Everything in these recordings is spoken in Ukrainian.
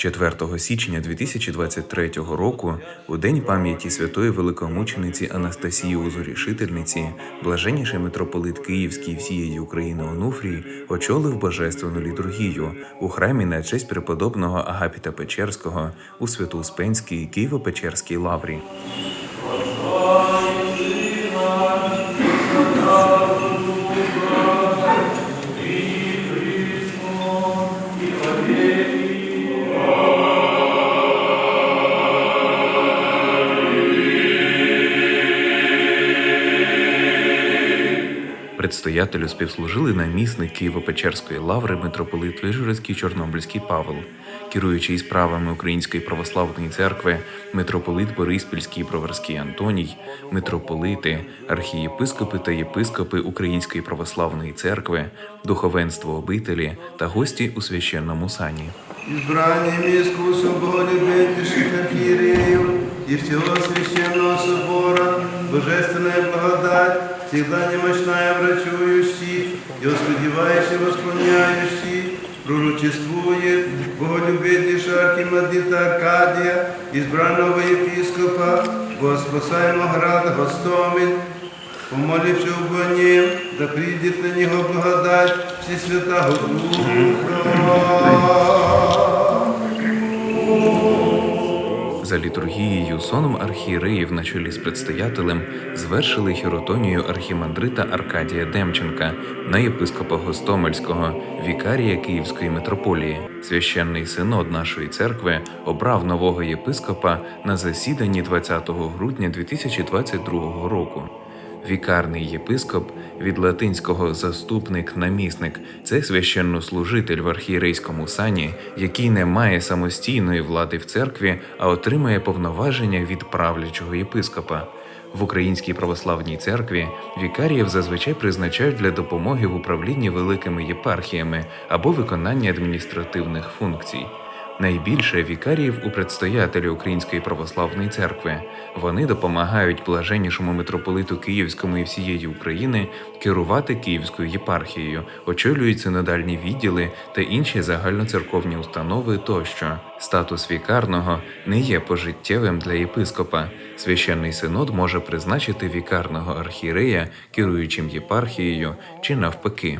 4 січня 2023 року, у день пам'яті святої великомучениці Анастасії Узорішительниці, блаженніший митрополит Київський всієї України Онуфрій очолив божественну літургію у храмі на честь преподобного Агапіта Печерського у Свято-Успенській Києво-Печерській лаврі. Предстоятелю співслужили намісник Києво-Печерської лаври митрополит Вижгородський Чорнобильський Павел, керуючий справами Української православної церкви, митрополит Бориспільський Проверський Антоній, митрополити, архієпископи та єпископи Української православної церкви, духовенство обителі та гості у священному сані. Избранием искусом боголюбитейших архиереев и всего священного собора, божественная благодать, всегда немощная врачующий и усподевающий восполняющий, пророчествует боголюбитейший архимандрита Аркадия, избранного епископа, Госпасаемого града Гостомель, Помоливши об нем, да придет на него благодать Всесвятого Духа. За літургією соном архієреїв на чолі з предстоятелем звершили хіротонію архімандрита Аркадія Демченка на єпископа Гостомельського, вікарія Київської митрополії. Священний синод нашої церкви обрав нового єпископа на засіданні 20 грудня 2022 року. Вікарний єпископ від латинського заступник намісник це священнослужитель в архієрейському сані, який не має самостійної влади в церкві, а отримує повноваження від правлячого єпископа. В Українській православній церкві вікаріїв зазвичай призначають для допомоги в управлінні великими єпархіями або виконанні адміністративних функцій. Найбільше вікаріїв у предстоятелі Української православної церкви. Вони допомагають блаженнішому митрополиту Київському і всієї України керувати Київською єпархією, очолюють синодальні відділи та інші загальноцерковні установи тощо. Статус вікарного не є пожиттєвим для єпископа. Священний синод може призначити вікарного архієрея керуючим єпархією чи навпаки.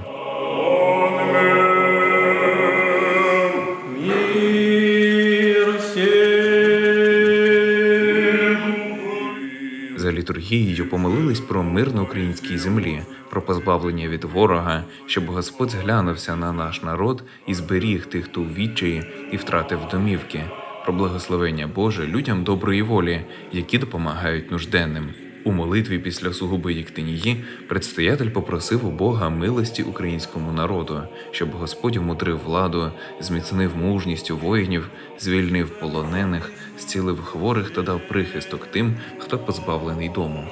Літургією помолились про мир на українській землі, про позбавлення від ворога, щоб Господь зглянувся на наш народ і зберіг тих, хто в відчаї і втратив домівки, про благословення Боже людям доброї волі, які допомагають нужденним. У молитві після сугуби Єктинії предстоятель попросив у Бога милості українському народу, щоб Господь умудрив владу, зміцнив мужність у воїнів, звільнив полонених, зцілив хворих та дав прихисток тим, хто позбавлений дому.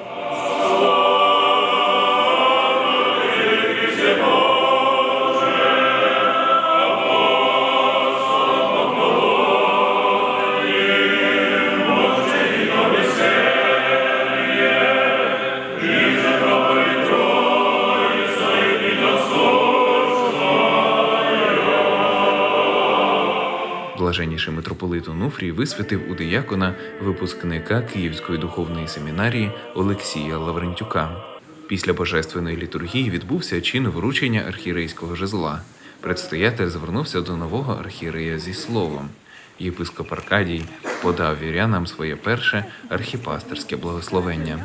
Блаженніший митрополит Онуфрій висвятив у диякона випускника Київської духовної семінарії Олексія Лаврентюка. Після божественної літургії відбувся чин вручення архієрейського жезла. Предстоятель звернувся до нового архієрея зі словом. Єпископ Аркадій подав вірянам своє перше архіпастерське благословення.